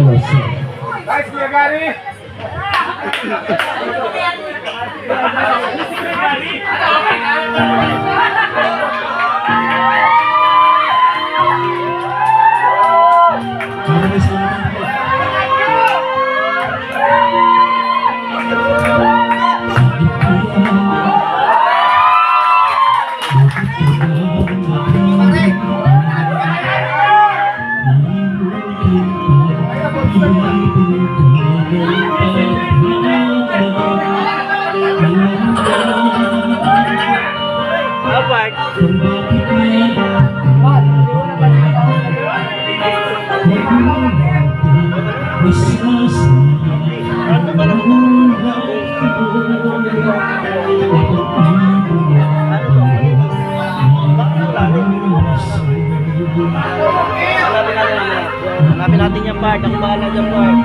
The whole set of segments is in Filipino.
Guys, Kuya Gary! Maraming Part. Ako bahala dyan part.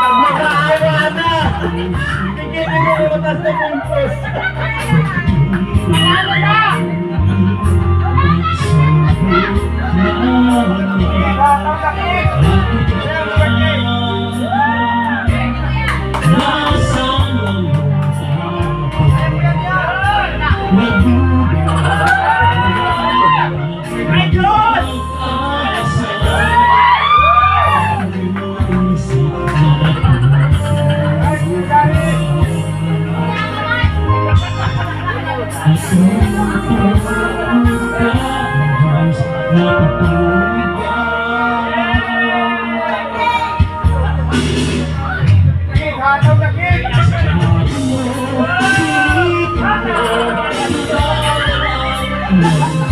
Nagmakaawa na! Bigyan mo yung utas na puntos!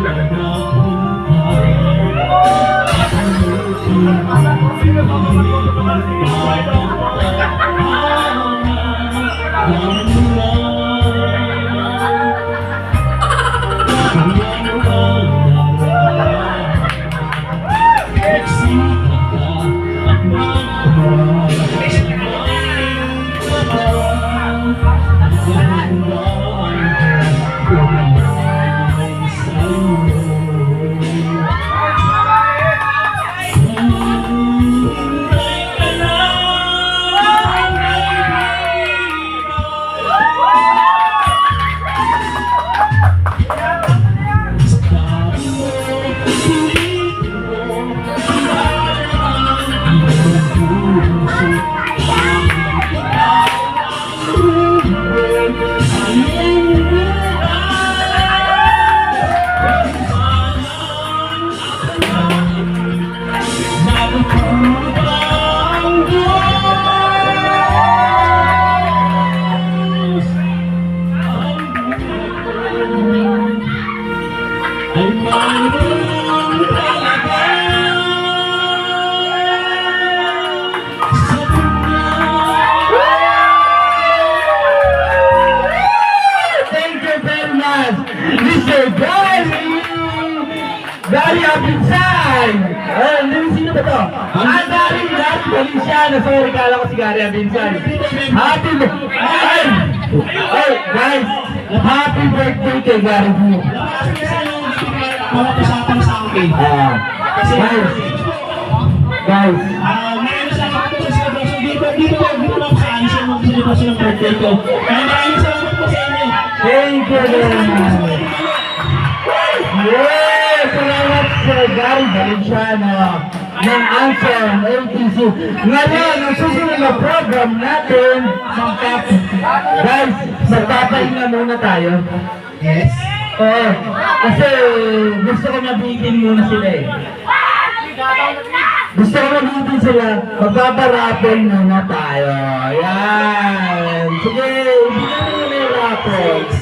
kaya Gary Abinsan! Oh, hindi sino ba to? Ah, Gary Gary Valenciano. Sorry, kala ko si Gary Abinsan. Happy birthday! Ay! Ay, guys! Happy birthday kay Gary Valenciano. Kasi sa sa akin. Ah, Kasi, guys, guys, ah, meron sa ako sa celebration dito, dito po, dito lang sa alis yung celebration ng birthday ko. Kaya maraming salamat po sa inyo. thank you very much. Yes! Salamat sa Gary Valenciano. ng answer ng ATC. Ngayon, ang susunod na program natin, magpap guys, magpapahinga muna tayo. Yes. Oo, kasi gusto ko mabitin muna sila eh. Gusto ko mabitin sila, magpaparapol muna tayo. Yan. Sige, ibigyan mo muna yung rappels.